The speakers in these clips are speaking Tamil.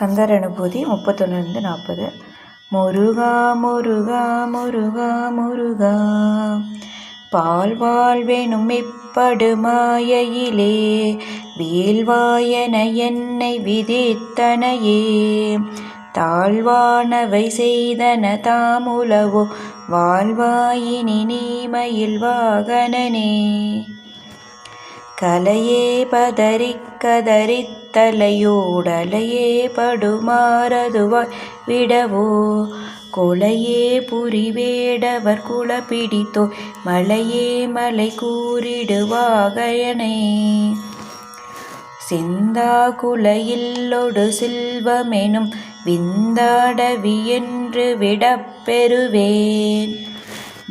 ஸ்கந்தர் அனுபூதி முப்பத்தொன்னுலேருந்து நாற்பது. முருகா முருகா முருகா முருகா பால் வாழ்வேனும் இப்படுமாயிலே வீழ்வாயன என்னை விதித்தனையே தாழ்வானவை செய்தன தாமுலவோ வாழ்வாயினி நீமையில் வாகனனே. கலையே பதறிக் கதறித்தலையோடலையே படுமாறதுவாய் விடவோ? கொலையே புரிவேடவர் குளப்பிடித்தோ மலையே மலை கூறிடுவாகயனே? சிந்தா குலையில்லொடு சில்வமெனும் விந்தாடவி என்று விடப்பெறுவேன்.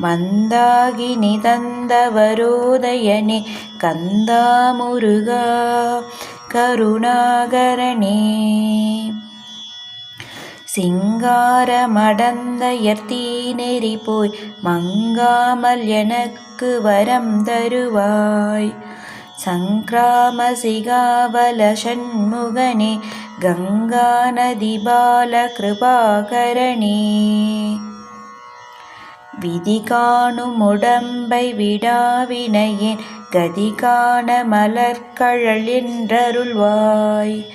ಮಂದಾಗಿ ನಿದಂದ ವರೋದಯನೆ ಕಂದ ಮುರುಘ கருணாகரணே சிங்கார மடந்த எர்த்தி நெறி போய் மங்காமல் எனக்கு வரம் தருவாய். சங்கிராம சிகாவல ஷண்முகனே கங்கா நதி பால கிருபாகரணே விதி காணும் உடம்பை விடாவினையேன் கதி காண மலர்கழல் என்றருள்வாய்.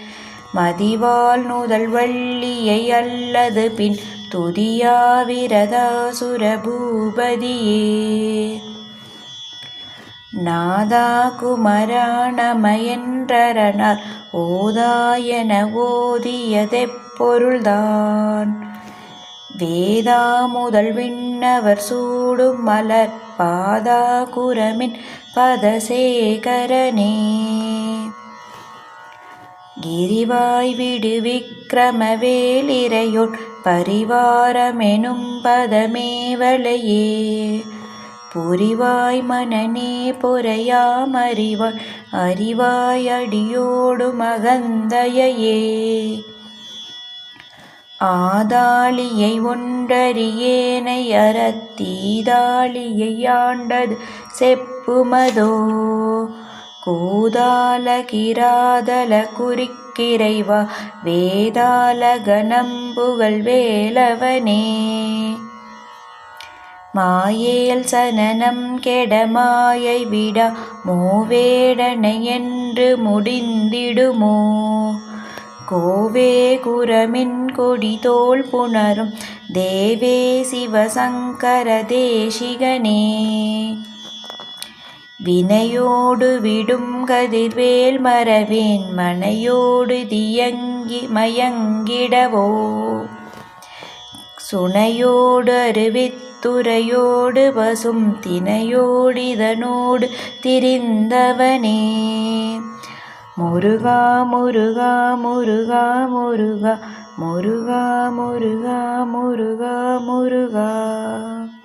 மதிவால் நுதல் வள்ளியை அல்லது பின் துதியாவிரதா சுரபூபதியே நாதா குமராணமயன்றரனார் ஓதாயன ஓதியதெப்பொருள்தான். வேதா முதல் விண்ணவர் சூடும் மலர் பாதா குரமின் பதசேகரனே. கிரிவாய் விடு விக்கிரமவேலிரையோன் பரிவாரமெனும் பதமேவலையே. புரிவாய் மனநே பொறையாமறிவாய் அறிவாய் அடியோடு மகந்தயையே ஆதாளியை ஒன்றறியேனை அறத்தீதாளியை ஆண்டது செப்புமதோ? கூதால கிராதல குறிக்கிறைவா? வேதால கணம்புகள் வேலவனே? மாயேல் சனனம் கெடமாயை விடா மூவேடனை என்று முடிந்திடுமோ? கோவே குரமின் கொடி தோல் புணரும். தேவே சிவசங்கர தேசிகனே. வினையோடு விடும் கதிர்வேல் மரவேன் மனையோடு தியங்கி மயங்கிடவோ. சுனையோடு அருவித்துறையோடு பசும் தினையோடிதனோடு திரிந்தவனே. முருகா முருகா முருகா முருகா モルガーモルガーモルガーモルガ。ー